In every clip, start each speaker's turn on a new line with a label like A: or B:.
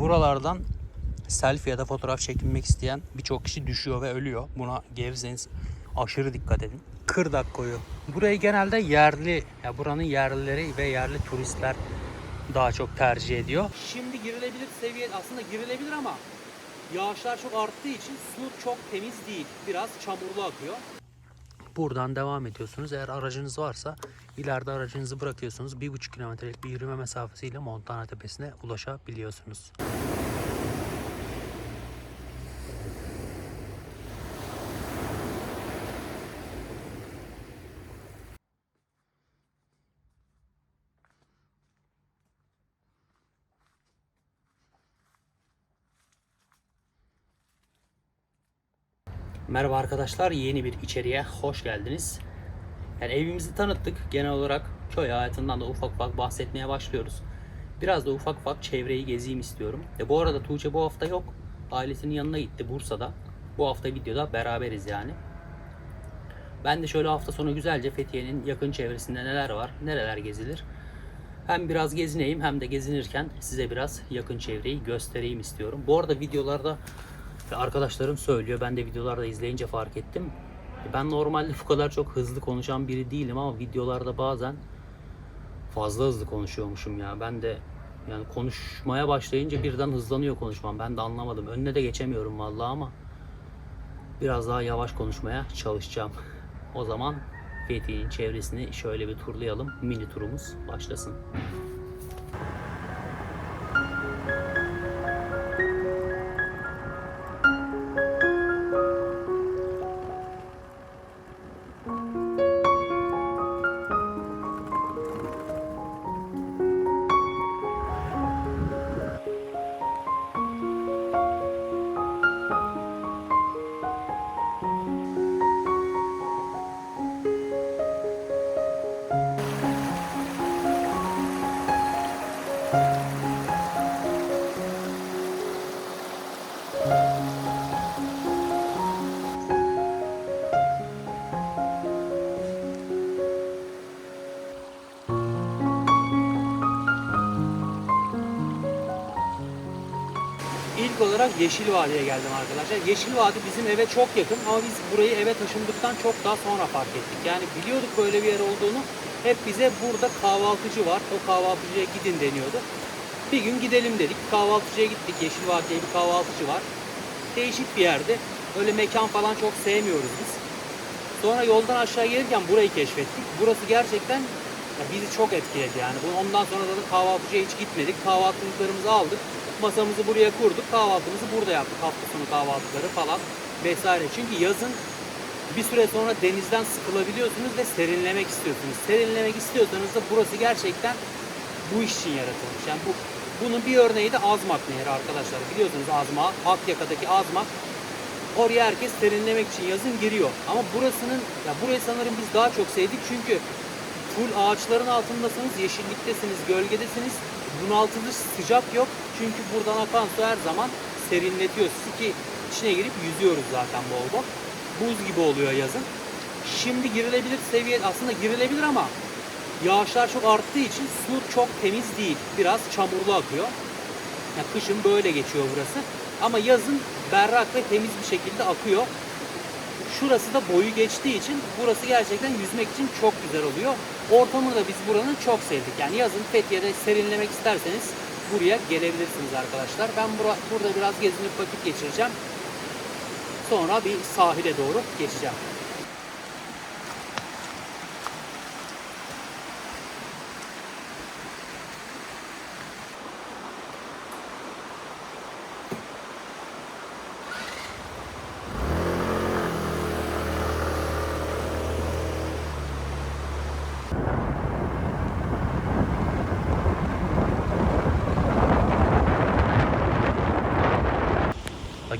A: buralardan selfie ya da fotoğraf çekilmek isteyen birçok kişi düşüyor ve ölüyor. Buna gelirseniz aşırı dikkat edin. Kırdak koyu. Burayı genelde yerli, ya buranın yerlileri ve yerli turistler daha çok tercih ediyor. Şimdi girilebilir seviye aslında girilebilir ama yağışlar çok arttığı için su çok temiz değil. Biraz çamurlu akıyor. Buradan devam ediyorsunuz. Eğer aracınız varsa ileride aracınızı bırakıyorsunuz. Bir buçuk kilometrelik bir yürüme mesafesiyle Montana Tepesi'ne ulaşabiliyorsunuz. Merhaba arkadaşlar, yeni bir içeriye hoş geldiniz. Yani evimizi tanıttık. Genel olarak köy hayatından da ufak ufak bahsetmeye başlıyoruz. Biraz da ufak ufak çevreyi gezeyim istiyorum. E bu arada Tuğçe bu hafta yok. Ailesinin yanına gitti Bursa'da. Bu hafta videoda beraberiz yani. Ben de şöyle hafta sonu güzelce Fethiye'nin yakın çevresinde neler var, nereler gezilir. Hem biraz gezineyim hem de gezinirken size biraz yakın çevreyi göstereyim istiyorum. Bu arada videolarda ve arkadaşlarım söylüyor. Ben de videolarda izleyince fark ettim. Ben normalde bu kadar çok hızlı konuşan biri değilim ama videolarda bazen fazla hızlı konuşuyormuşum ya. Ben de yani konuşmaya başlayınca birden hızlanıyor konuşmam. Ben de anlamadım. Önüne de geçemiyorum vallahi ama biraz daha yavaş konuşmaya çalışacağım. O zaman Fethiye'nin çevresini şöyle bir turlayalım. Mini turumuz başlasın. İlk olarak Yeşil Vadi'ye geldim arkadaşlar. Yeşil Vadi bizim eve çok yakın ama biz burayı eve taşındıktan çok daha sonra fark ettik. Yani biliyorduk böyle bir yer olduğunu. Hep bize burada kahvaltıcı var. O kahvaltıcıya gidin deniyordu. Bir gün gidelim dedik. Kahvaltıcıya gittik. Yeşil Vadi diye bir kahvaltıcı var. Değişik bir yerde. Öyle mekan falan çok sevmiyoruz biz. Sonra yoldan aşağı gelirken burayı keşfettik. Burası gerçekten bizi çok etkiledi yani. Ondan sonra da kahvaltıcıya hiç gitmedik. Kahvaltılıklarımızı aldık. Masamızı buraya kurduk. Kahvaltımızı burada yaptık. Hafta sonu kahvaltıları falan vesaire. Çünkü yazın bir süre sonra denizden sıkılabiliyorsunuz ve serinlemek istiyorsunuz. Serinlemek istiyorsanız da burası gerçekten bu iş için yaratılmış. Yani bu bunun bir örneği de Azmak Nehri arkadaşlar. Biliyorsunuz Azmak, Akyaka'daki Azmak. Oraya herkes serinlemek için yazın giriyor. Ama burasının, ya burayı sanırım biz daha çok sevdik çünkü full ağaçların altındasınız, yeşilliktesiniz, gölgedesiniz. Bunaltıcı sıcak yok. Çünkü buradan akan su her zaman serinletiyor sizi ki içine girip yüzüyoruz zaten bol bol. Buz gibi oluyor yazın. Şimdi girilebilir seviye aslında girilebilir ama yağışlar çok arttığı için su çok temiz değil. Biraz çamurlu akıyor. Ya kışın böyle geçiyor burası. Ama yazın berrak ve temiz bir şekilde akıyor. Şurası da boyu geçtiği için burası gerçekten yüzmek için çok güzel oluyor. Ortamını da biz buranın çok sevdik. Yani yazın Fethiye'de serinlemek isterseniz buraya gelebilirsiniz arkadaşlar. Ben bura, burada biraz gezinip vakit geçireceğim. Sonra bir sahile doğru geçeceğim.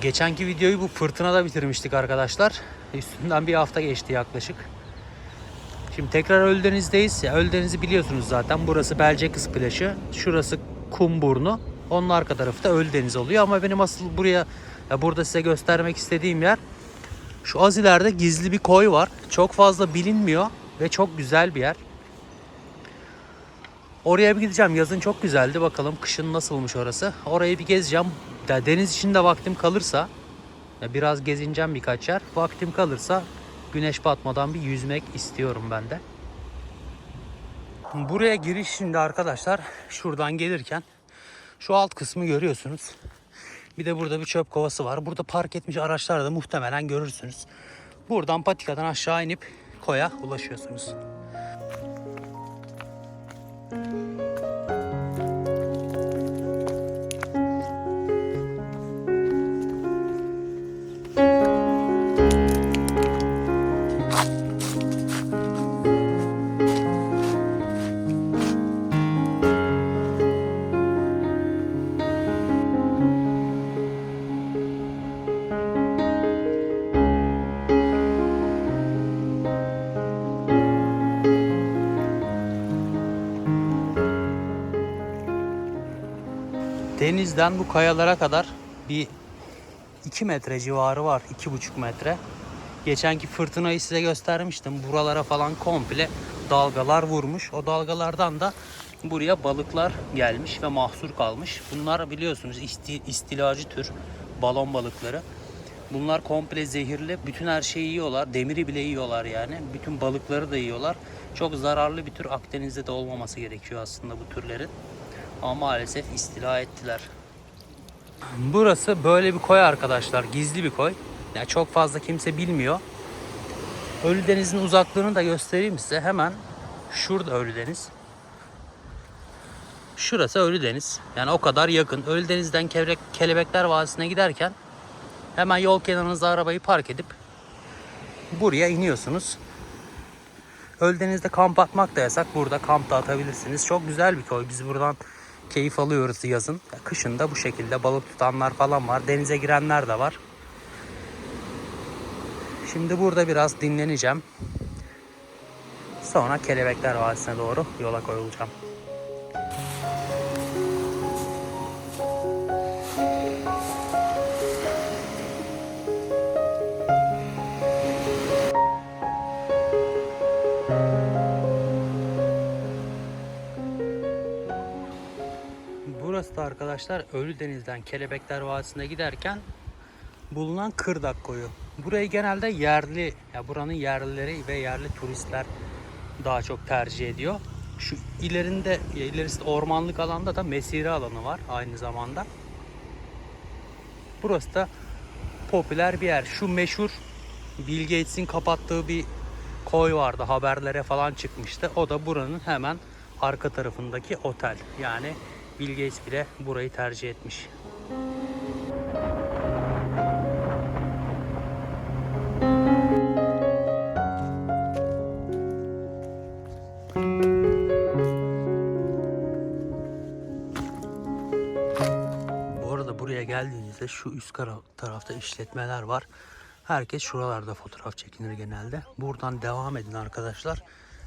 A: Geçenki videoyu bu fırtınada bitirmiştik arkadaşlar. Üstünden bir hafta geçti yaklaşık. Şimdi tekrar Ölüdeniz'deyiz. Ya Ölüdeniz'i biliyorsunuz zaten. Burası Belcekız plajı. Şurası Kumburnu. Onun arka tarafı da Ölüdeniz oluyor. Ama benim asıl buraya ya burada size göstermek istediğim yer şu az ileride gizli bir koy var. Çok fazla bilinmiyor ve çok güzel bir yer. Oraya bir gideceğim. Yazın çok güzeldi. Bakalım kışın nasılmış orası. Orayı bir gezeceğim. Deniz içinde vaktim kalırsa biraz gezineceğim birkaç yer. Vaktim kalırsa güneş batmadan bir yüzmek istiyorum ben de. Buraya giriş şimdi arkadaşlar şuradan gelirken şu alt kısmı görüyorsunuz. Bir de burada bir çöp kovası var. Burada park etmiş araçları da muhtemelen görürsünüz. Buradan patikadan aşağı inip koya ulaşıyorsunuz. Denizden bu kayalara kadar bir 2 metre civarı var. 2,5 metre. Geçenki fırtınayı size göstermiştim. Buralara falan komple dalgalar vurmuş. O dalgalardan da buraya balıklar gelmiş ve mahsur kalmış. Bunlar biliyorsunuz isti, istilacı tür balon balıkları. Bunlar komple zehirli. Bütün her şeyi yiyorlar. Demiri bile yiyorlar yani. Bütün balıkları da yiyorlar. Çok zararlı bir tür. Akdeniz'de de olmaması gerekiyor aslında bu türlerin. Ama maalesef istila ettiler. Burası böyle bir koy arkadaşlar. Gizli bir koy. Yani çok fazla kimse bilmiyor. Ölüdeniz'in uzaklığını da göstereyim size. Hemen şurada Ölüdeniz. Şurası Ölüdeniz. Yani o kadar yakın. Ölüdeniz'den Kevrek, Kelebekler Vadisi'ne giderken hemen yol kenarınıza arabayı park edip buraya iniyorsunuz. Ölüdeniz'de kamp atmak da yasak. Burada kamp da atabilirsiniz. Çok güzel bir koy. Biz buradan keyif alıyoruz yazın. Kışın da bu şekilde balık tutanlar falan var. Denize girenler de var. Şimdi burada biraz dinleneceğim. Sonra Kelebekler Vadisi'ne doğru yola koyulacağım. Burası da arkadaşlar Ölüdeniz'den Kelebekler Vadisi'ne giderken bulunan Kırdak Koyu. Burayı genelde yerli, ya buranın yerlileri ve yerli turistler daha çok tercih ediyor. Şu ilerinde, ilerisi ormanlık alanda da mesire alanı var aynı zamanda. Burası da popüler bir yer. Şu meşhur Bill Gates'in kapattığı bir koy vardı. Haberlere falan çıkmıştı. O da buranın hemen arka tarafındaki otel. Yani Bill Gates bile burayı tercih etmiş. Bu arada buraya geldiğinizde şu üst tarafta işletmeler var. Herkes şuralarda fotoğraf çekinir genelde. Buradan devam edin arkadaşlar.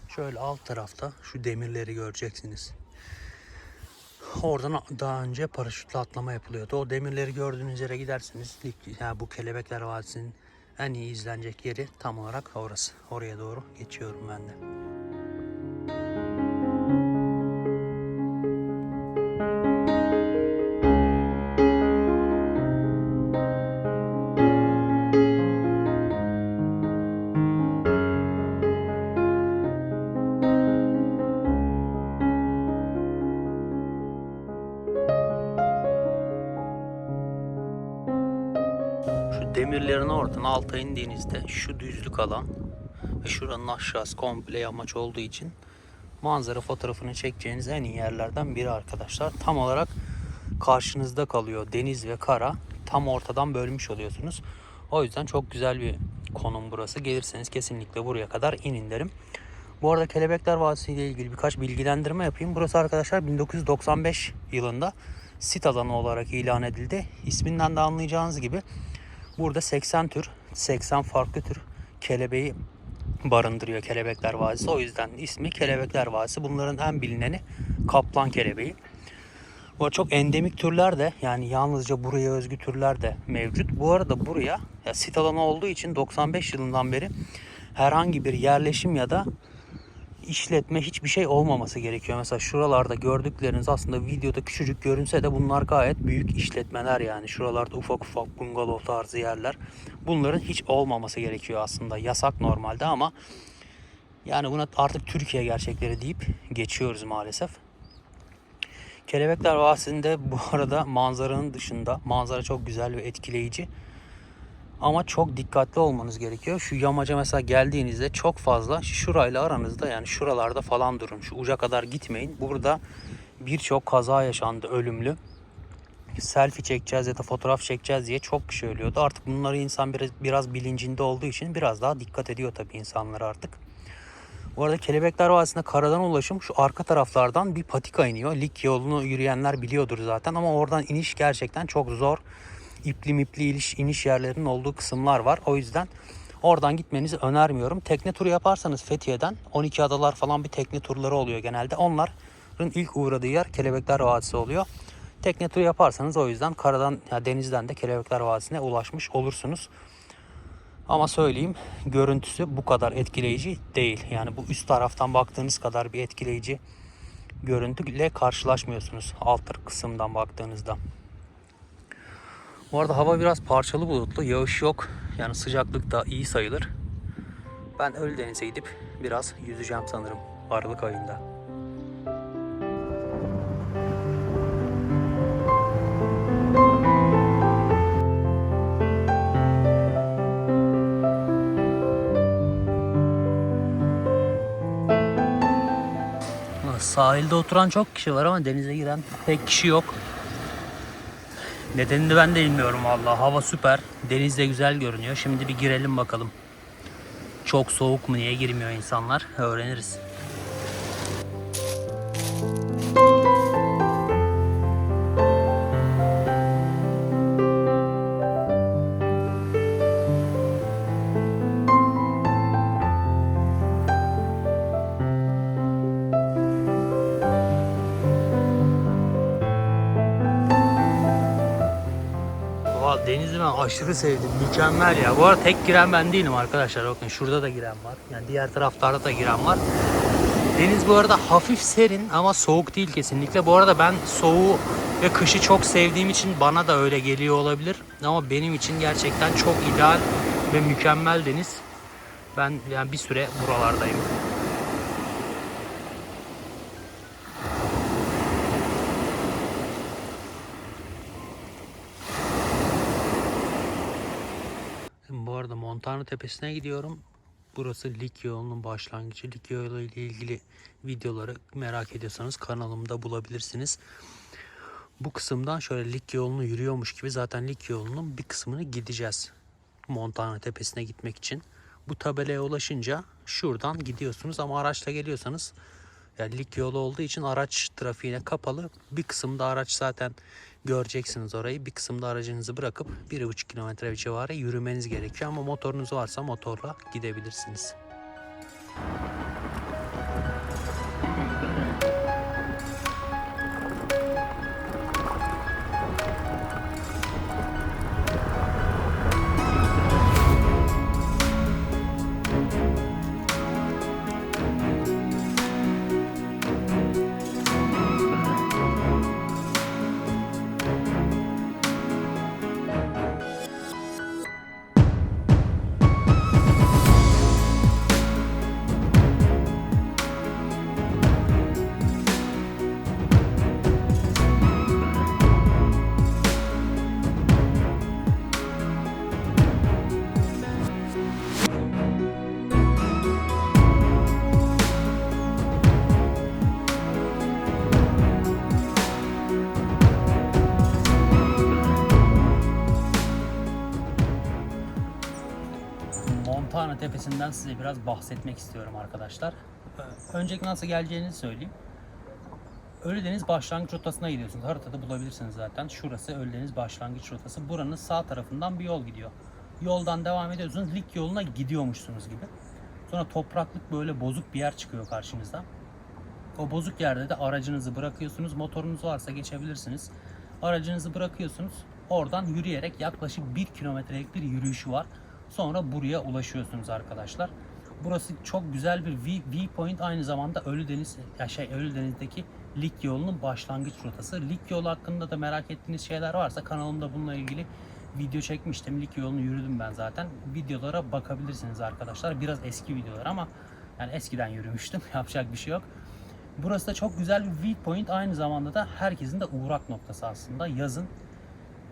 A: Şöyle alt tarafta şu demirleri göreceksiniz. Oradan daha önce paraşütle atlama yapılıyordu. O demirleri gördüğünüz yere gidersiniz. Yani bu Kelebekler Vadisi'nin en iyi izlenecek yeri tam olarak orası. Oraya doğru geçiyorum ben de. Oradan alta indiğinizde şu düzlük alan ve şuranın aşağısı komple yamaç olduğu için manzara fotoğrafını çekeceğiniz en iyi yerlerden biri arkadaşlar. Tam olarak karşınızda kalıyor deniz ve kara. Tam ortadan bölmüş oluyorsunuz. O yüzden çok güzel bir konum burası. Gelirseniz kesinlikle buraya kadar inin derim. Bu arada Kelebekler Vadisi ile ilgili birkaç bilgilendirme yapayım. Burası arkadaşlar 1995 yılında sit alanı olarak ilan edildi. İsminden de anlayacağınız gibi Burada 80 tür, 80 farklı tür kelebeği barındırıyor Kelebekler Vadisi. O yüzden ismi Kelebekler Vadisi. Bunların en bilineni kaplan kelebeği. Bu çok endemik türler de yani yalnızca buraya özgü türler de mevcut. Bu arada buraya ya sit alanı olduğu için 95 yılından beri herhangi bir yerleşim ya da işletme hiçbir şey olmaması gerekiyor. Mesela şuralarda gördükleriniz aslında videoda küçücük görünse de bunlar gayet büyük işletmeler yani. Şuralarda ufak ufak bungalov tarzı yerler. Bunların hiç olmaması gerekiyor aslında. Yasak normalde ama yani buna artık Türkiye gerçekleri deyip geçiyoruz maalesef. Kelebekler Vadisi'nde bu arada manzaranın dışında manzara çok güzel ve etkileyici. Ama çok dikkatli olmanız gerekiyor. Şu yamaca mesela geldiğinizde çok fazla şurayla aranızda yani şuralarda falan durun. Şu uca kadar gitmeyin. Burada birçok kaza yaşandı ölümlü. Selfie çekeceğiz ya da fotoğraf çekeceğiz diye çok kişi ölüyordu. Artık bunları insan biraz, biraz bilincinde olduğu için biraz daha dikkat ediyor tabii insanlar artık. Bu arada Kelebekler Vadisi'nde karadan ulaşım şu arka taraflardan bir patika iniyor. Lik yolunu yürüyenler biliyordur zaten ama oradan iniş gerçekten çok zor. İpli mipli iniş, iniş yerlerinin olduğu kısımlar var. O yüzden oradan gitmenizi önermiyorum. Tekne turu yaparsanız Fethiye'den 12 adalar falan bir tekne turları oluyor genelde. Onların ilk uğradığı yer Kelebekler Vadisi oluyor. Tekne turu yaparsanız o yüzden karadan ya denizden de Kelebekler Vadisi'ne ulaşmış olursunuz. Ama söyleyeyim görüntüsü bu kadar etkileyici değil. Yani bu üst taraftan baktığınız kadar bir etkileyici görüntüyle karşılaşmıyorsunuz alt kısımdan baktığınızda. Bu arada hava biraz parçalı bulutlu. Yağış yok. Yani sıcaklık da iyi sayılır. Ben Ölüdeniz'e gidip biraz yüzeceğim sanırım Aralık ayında. Sahilde oturan çok kişi var ama denize giren pek kişi yok. Nedenini ben de bilmiyorum valla. Hava süper. Deniz de güzel görünüyor. Şimdi bir girelim bakalım. Çok soğuk mu niye girmiyor insanlar? Öğreniriz. Aşırı sevdim. Mükemmel ya. Bu arada tek giren ben değilim arkadaşlar. Bakın şurada da giren var. Yani diğer taraflarda da giren var. Deniz bu arada hafif serin ama soğuk değil kesinlikle. Bu arada ben soğuğu ve kışı çok sevdiğim için bana da öyle geliyor olabilir. Ama benim için gerçekten çok ideal ve mükemmel deniz. Ben yani bir süre buralardayım. Şimdi Montana Tepesi'ne gidiyorum. Burası Lik yolunun başlangıcı. Lik yolu ile ilgili videoları merak ediyorsanız kanalımda bulabilirsiniz. Bu kısımdan şöyle Lik yolunu yürüyormuş gibi zaten Lik yolunun bir kısmını gideceğiz. Montana Tepesi'ne gitmek için. Bu tabelaya ulaşınca şuradan gidiyorsunuz ama araçla geliyorsanız yani lig yolu olduğu için araç trafiğine kapalı. Bir kısımda araç zaten göreceksiniz orayı. Bir kısımda aracınızı bırakıp 1,5 kilometre civarı yürümeniz gerekiyor. Ama motorunuz varsa motorla gidebilirsiniz. Montana Tepesi'nden size biraz bahsetmek istiyorum arkadaşlar. Ee, Önceki nasıl geleceğinizi söyleyeyim. Ölüdeniz başlangıç rotasına gidiyorsunuz. Haritada bulabilirsiniz zaten. Şurası Ölüdeniz başlangıç rotası. Buranın sağ tarafından bir yol gidiyor. Yoldan devam ediyorsunuz. Lik yoluna gidiyormuşsunuz gibi. Sonra topraklık böyle bozuk bir yer çıkıyor karşınıza. O bozuk yerde de aracınızı bırakıyorsunuz. Motorunuz varsa geçebilirsiniz. Aracınızı bırakıyorsunuz. Oradan yürüyerek yaklaşık 1 kilometrelik bir yürüyüşü var. Sonra buraya ulaşıyorsunuz arkadaşlar. Burası çok güzel bir view- viewpoint aynı zamanda Ölüdeniz ya şey Ölüdeniz'deki lig yolunun başlangıç rotası. Lig yolu hakkında da merak ettiğiniz şeyler varsa kanalımda bununla ilgili video çekmiştim. Lig yolunu yürüdüm ben zaten. Videolara bakabilirsiniz arkadaşlar. Biraz eski videolar ama yani eskiden yürümüştüm. Yapacak bir şey yok. Burası da çok güzel bir viewpoint. Aynı zamanda da herkesin de uğrak noktası aslında. Yazın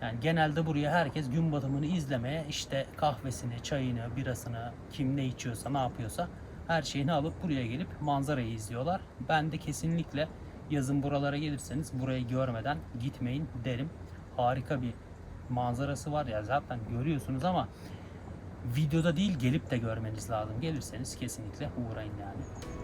A: yani genelde buraya herkes gün batımını izlemeye işte kahvesini, çayını, birasını, kim ne içiyorsa, ne yapıyorsa her şeyini alıp buraya gelip manzarayı izliyorlar. Ben de kesinlikle yazın buralara gelirseniz burayı görmeden gitmeyin derim. Harika bir manzarası var ya zaten görüyorsunuz ama videoda değil gelip de görmeniz lazım. Gelirseniz kesinlikle uğrayın yani.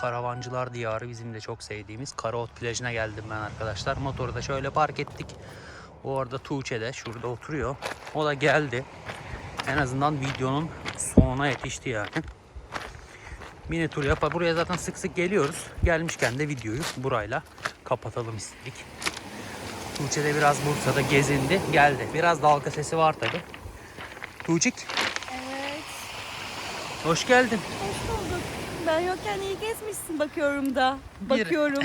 A: Karavancılar diyarı bizim de çok sevdiğimiz Karaot plajına geldim ben arkadaşlar. Motoru da şöyle park ettik. O arada Tuğçe de şurada oturuyor. O da geldi. En azından videonun sonuna yetişti yani. Mini tur yapar. Buraya zaten sık sık geliyoruz. Gelmişken de videoyu burayla kapatalım istedik. Tuğçe de biraz Bursa'da gezindi. Geldi. Biraz dalga sesi var tabi. Tuğçik
B: Evet.
A: hoş geldin.
B: Hoş bulduk. Ben yokken iyi gezmişsin bakıyorum da.
A: Bir-
B: Bakıyorum.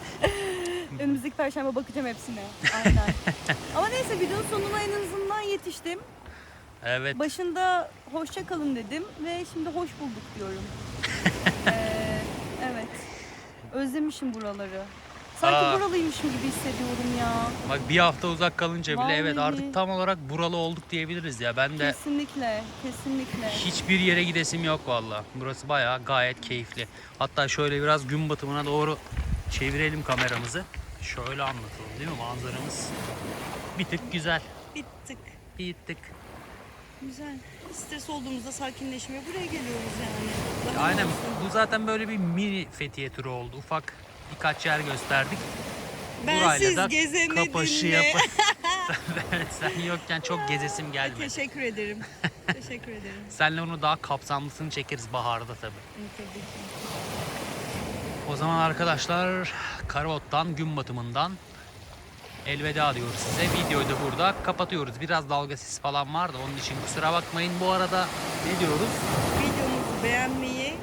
B: Önümüzdeki perşembe bakacağım hepsine. Aynen. Ama neyse videonun sonuna en azından yetiştim.
A: Evet.
B: Başında hoşça kalın dedim ve şimdi hoş bulduk diyorum. Ee, evet. Özlemişim buraları. Sanki
A: Aa.
B: buralıymışım gibi hissediyorum ya.
A: Bak bir hafta uzak kalınca bile evet
B: Vallahi.
A: artık tam olarak buralı olduk diyebiliriz ya. Ben de
B: Kesinlikle, kesinlikle.
A: hiçbir yere gidesim yok valla. Burası bayağı gayet keyifli. Hatta şöyle biraz gün batımına doğru çevirelim kameramızı. Şöyle anlatalım değil mi? Manzaramız bir tık güzel.
C: Bir tık
A: Bir tık.
C: güzel. Stres olduğumuzda sakinleşmeye buraya geliyoruz yani. Daha
A: Aynen.
C: ne olsun?
A: Bu zaten böyle bir mini Fethiye turu oldu. Ufak birkaç yer gösterdik.
C: Ben
A: Burayla
C: siz
A: da
C: gezemedin
A: kapaşı
C: mi?
A: yap. sen yokken çok gezesim gelmedi.
C: Teşekkür ederim. Teşekkür ederim.
A: Senle onu daha kapsamlısını çekeriz baharda tabii.
C: Tabii ki.
A: O zaman arkadaşlar Karaot'tan gün batımından elveda diyoruz size. Videoyu da burada kapatıyoruz. Biraz dalga sesi falan vardı onun için kusura bakmayın. Bu arada ne diyoruz?
C: Videomuzu beğenmeyi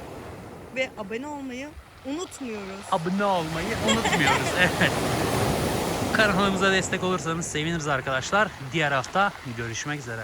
C: ve abone olmayı unutmuyoruz.
A: Abone olmayı unutmuyoruz. evet. Kanalımıza destek olursanız seviniriz arkadaşlar. Diğer hafta görüşmek üzere.